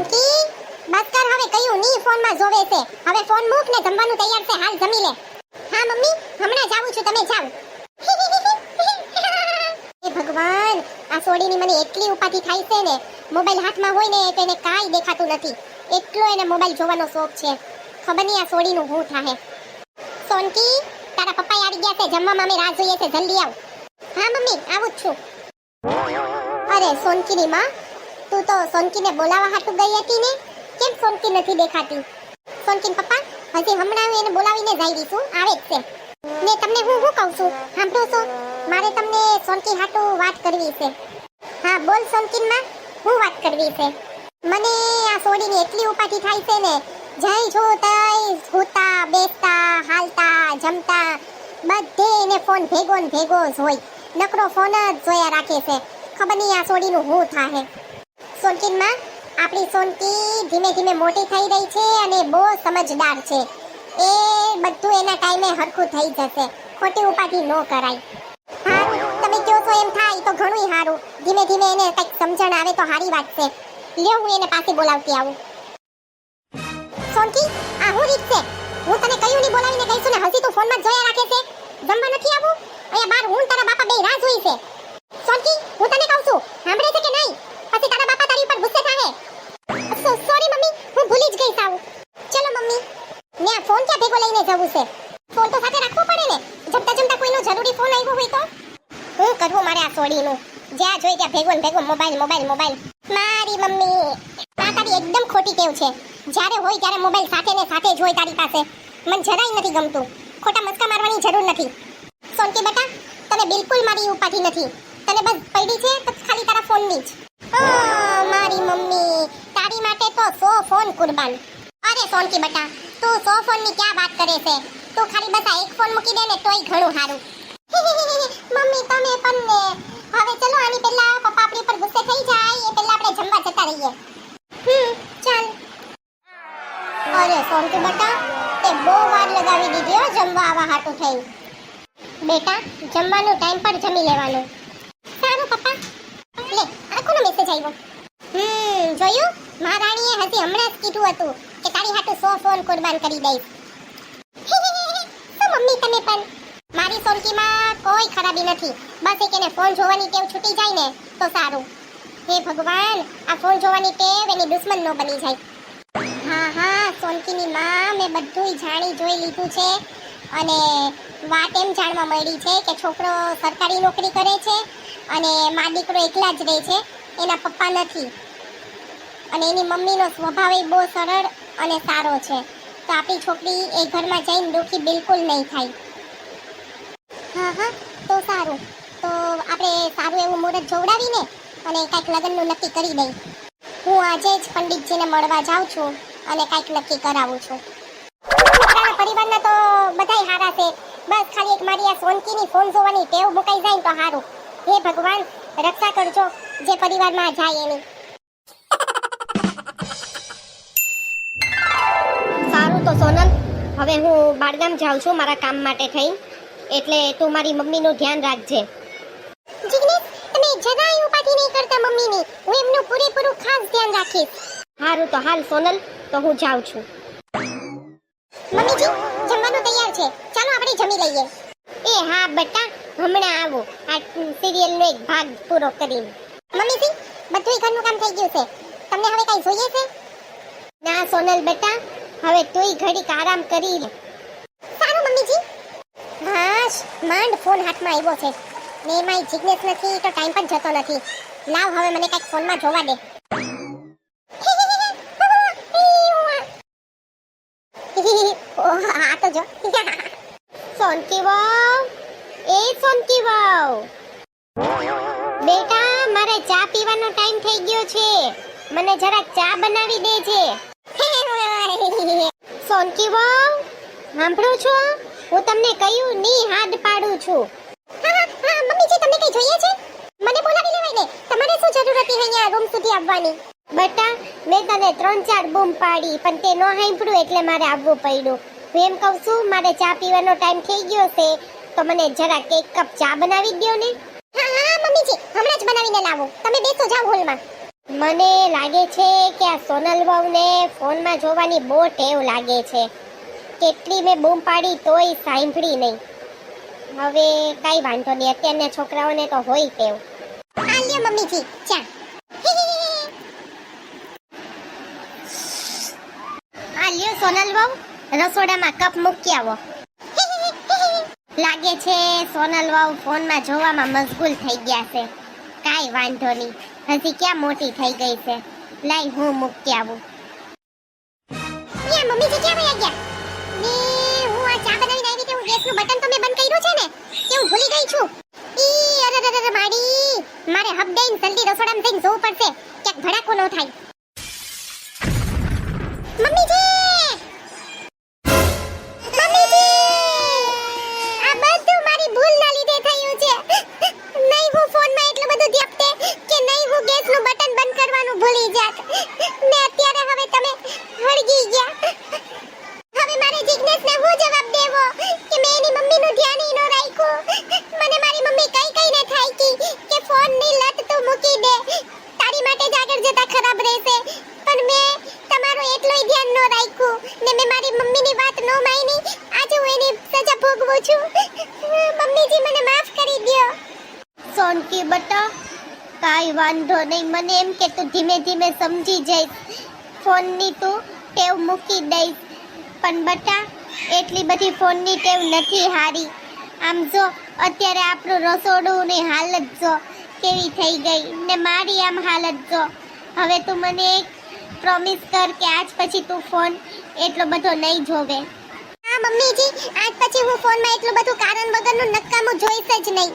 સોનકી બસ કર હવે કયું? ની ફોનમાં જોવે છે. હવે ફોન મૂક ને જમવાનું તૈયાર છે. હાલ જમી લે. હા, મમ્મી, હમણાં જાવું છું. તમે જાઓ. હે ભગવાન, આ સોડીની મને એટલી ઉપાધી થાય છે ને. મોબાઈલ હાથમાં હોય ને તો એને કાંઈ દેખાતું નથી. એટલો એને મોબાઈલ જોવાનો શોખ છે. ખબર નહીં આ સોડીનું હું થાહે. સોનકી, તારા પપ્પા આવી ગયા છે. જમવામાં અમે રાહ જોઈએ છે. જલ્દી આવ. હા, મમ્મી, આવું જ છું. અરે, સોનકીની માં તું તો સોનકીને બોલાવવા હાટુ ગઈ હતી ને? કેમ સોનકી નથી દેખાતી? સોનકીન પપ્પા, હજી હમણાં એને બોલાવીને જઈ છું, આવે જ છે. ને તમને હું શું કહું છું? સાંભળો છો? મારે તમને સોનકી હાટુ વાત કરવી છે. હા, બોલ સોનકીનમાં હું વાત કરવી છે? મને આ સોડીની એટલી ઉપાધી થાય છે ને, જય જો તઈ હોતા, બેસતા, હાલતા, જમતા, બધે એને ફોન ભેગો ને ભેગો જ હોય. નકરો ફોન જ જોયા રાખે છે. ખબર નહીં આ સોડીનું હું થાહે. સોનકીનમાં આપણી સોનકી ધીમે ધીમે મોટી થઈ રહી છે અને બહુ સમજદાર છે. એ બધું એના ટાઈમે હરખું થઈ જશે. ખોટી ઉપાધિ ન કરાય. તમે કહો છો એમ થાય તો ઘણું સારું ધીમે ધીમે એને કંઈક સમજણ આવે તો સારી વાત છે. લ્યો, હું એને પાસે બોલાવતી આવું. સોનકી, આ હું રીત છે? હું તને કયું નહીં બોલાવીને કહીશું ને હજી તું ફોનમાં જોયા રાખે છે? જમવા નથી આવું? અહીંયા બાર, હું તારા બાપા બે રાહ જોઈ છે. સોનકી, હું જવું છે ફોન તો સાથે રાખવો પડે ને. જમતા જમતા કોઈનો જરૂરી ફોન આવ્યો હોય તો? હું કરવું મારે આ સોડીનું જ્યાં જોઈ ત્યાં ભેગો ને ભેગો, મોબાઈલ મોબાઈલ મોબાઈલ. મારી મમ્મી આ તારી એકદમ ખોટી ટેવ છે. જ્યારે હોય ત્યારે મોબાઈલ સાથે ને સાથે જ હોય તારી પાસે. મને જરાય નથી ગમતું. ખોટા મસ્કા મારવાની જરૂર નથી. સોનકી બેટા, તને બિલકુલ મારી ઉપાધિ નથી. તને બસ પડી છે તો ખાલી તારા ફોનની જ. મારી મમ્મી, તારી માટે તો સો ફોન કુરબાન. અરે સોનકી બેટા તું સો ફોનની ક્યાં વાત કરે છે? તું ખાલી બસ એક ફોન મૂકી દે ને તોય ઘણું સારું. મમ્મી, તમે પણ ને હવે ચલો, આની પહેલા પપ્પા આપણી પર ગુસ્સે થઈ જાય, એ પહેલા આપણે જમવા જતા રહીએ. હમ, ચાલ. અરે સોનકી બેટા, તે બહુ વાર લગાવી દીધી હો, જમવા આવા હાટું થઈ બેટા, જમવાનું ટાઈમ પર જમી લેવાનું. સારું, પપ્પા. લે, આ કોનો મેસેજ આવ્યો? હમ, જોયું? મહારાણીએ હજી હમણાં જ કીધું હતું. કે તારી હાટુ સો ફોન કુરબાન કરી દઈશ તો મમ્મી તમે પણ મારી સોનકીમાં કોઈ ખરાબી નથી બસ એક એને ફોન જોવાની ટેવ છૂટી જાય ને તો સારું હે ભગવાન આ ફોન જોવાની ટેવ એની દુશ્મન નો બની જાય હા હા સોનકીની માં મેં બધુંય જાણી જોઈ લીધું છે અને વાત એમ જાણવા મળી છે કે છોકરો સરકારી નોકરી કરે છે અને મા દીકરો એકલા જ રહે છે એના પપ્પા નથી અને એની મમ્મીનો સ્વભાવ એ બહુ સરળ અને સારો છે. તો આપણી છોકરી એ ઘરમાં જઈને દુઃખી બિલકુલ નહીં થાય. હા હા, તો સારું. તો આપણે સારું એવું મુહૂર્ત જોવડાવીને અને કાંઈક લગ્નનું નક્કી કરી દઈ. હું આજે જ પંડિતજીને મળવા જાઉં છું અને કાંઈક નક્કી કરાવું છું. પરિવારના તો બધાય સારા છે. બસ ખાલી એક મારી આ સોનકીની ફોન જોવાની ટેવ મુકાઈ જાય તો સારું હે ભગવાન, રક્ષા કરજો. જે પરિવારમાં જાય એની. સારું તો સોનલ. હવે હું બારગામ જાઉં છું મારા કામ માટે થઈ એટલે તું મારી મમ્મીનું ધ્યાન રાખજે. જિગ્નેશ તમે જરાય ઉપાધિ નહીં કરતા મમ્મીની. હું એમનું પૂરેપૂરું ખાસ ધ્યાન રાખીશ. હારું તો હાલ સોનલ તો હું જાઉં છું. મમ્મીજી જમવાનું તૈયાર છે. ચાલો આપણે જમી લઈએ. એ હા બેટા હમણાં આવો. આ સિરિયલનો એક ભાગ પૂરો કરીને. મમ્મીજી બધું ઘરનું કામ થઈ ગયું છે. તમને હવે કઈ જોઈએ છે? ના સોનલ બેટા હવે તુંય ઘડીક આરામ કરી લે. સારું, મમ્મીજી. હાશ માંડ ફોન હાથમાં આવ્યો છે. ને એમાં જિજ્ઞેસ નથી, તો ટાઈમ પણ જતો નથી. લાવ હવે મને કંઈક ફોનમાં જોવા દે. આ તો જો. સોનકી વાવ એ સોનકી વાવ બેટા, મારે ચા પીવાનો ટાઈમ થઈ ગયો છે. મને જરાક ચા બનાવી દેજે. સોનકી વાવ સાંભળો છો? હું તમને કહ્યું ની હાથ પાડું છું. હા, હા, હા, મમ્મીજી તમને કઈ જોઈએ છે? મને બોલાવી લેવાય ને. તમારે શું જરૂર હતી અહીંયા રૂમ સુધી આવવાની? બટા મેં તને ત્રણ ચાર બૂમ પાડી પણ તે ન સાંભળ્યું એટલે મારે આવવું પડ્યું. હું એમ કહું છું મારે ચા પીવાનો ટાઈમ થઈ ગયો છે તો મને જરા એક કપ ચા બનાવી દ્યો ને. હા હા મમ્મીજી હમણાં જ બનાવીને લાવો. તમે બેસો જાઓ હોલમાં મને લાગે છે કે આ સોનલ બહુને ફોનમાં જોવાની બહુ ટેવ લાગે છે. કેટલી મેં બૂમ પાડી તોય સાંભળી નહીં. હવે કાંઈ વાંધો નહીં અત્યારના છોકરાઓને તો હોય ટેવ. આ લ્યો મમ્મીજી ચા આલ્યો લ્યો સોનલ વહુ રસોડામાં કપ મૂકી આવો. લાગે છે સોનલ વહુ ફોનમાં જોવામાં મશગુલ થઈ ગયા છે. કાંઈ વાંધો નહીં. હજી ક્યાં મોટી થઈ ગઈ છે? લાઈ, હું મૂકી આવું. યા મમ્મીજી ક્યાં વયા ગયા? મે હું આ ચા બનાવીને આવી તે હું ગેસનું બટન તો મેં બંધ કર્યું છે ને, કે હું ભૂલી ગઈ છું. ઈ, અરે અરે અરે, માડી, મારે હબ દઈને જલ્દી રસોડામાં જઈને જોવું પડશે. ક્યાંક ભડાકો ન થાય. મમ્મીજી ભૂલી જાત. ને અત્યારે હવે તમે હળગી ગયા. હવે મારે જિજ્ઞેશને હું જવાબ દેવો? કે મેં એની મમ્મીનું ધ્યાન ઈનો ન રાખ્યું? મને મારી મમ્મી કઈ કઈને થાય કી? કે ફોનની લત તું મૂકી દે. તારી માટે જ આગળ જતા ખરાબ રહેશે. પણ મેં તમારું એટલું ધ્યાન ન રાખ્યું. ને મેં મારી મમ્મીની વાત નો માની. આજે હું એની સજા ભોગવું છું. મમ્મીજી, મને માફ કરી દ્યો. સોનકી બટા કાંઈ વાંધો નહીં. મને એમ કે તું ધીમે ધીમે સમજી જઈશ. ફોનની તું ટેવ મૂકી દઈશ. પણ બટા, એટલી બધી ફોનની ટેવ નથી હારી. આમ જો, અત્યારે આપણું રસોડુંની હાલત જો કેવી થઈ ગઈ ને મારી આમ હાલત જો. હવે તું મને એક પ્રોમિસ કર કે આજ પછી તું ફોન એટલો બધો નહીં જોવે. હા, મમ્મીજી, આજ પછી હું ફોનમાં એટલું બધું કારણ વગરનું નકામું જોઈશ જ નહીં.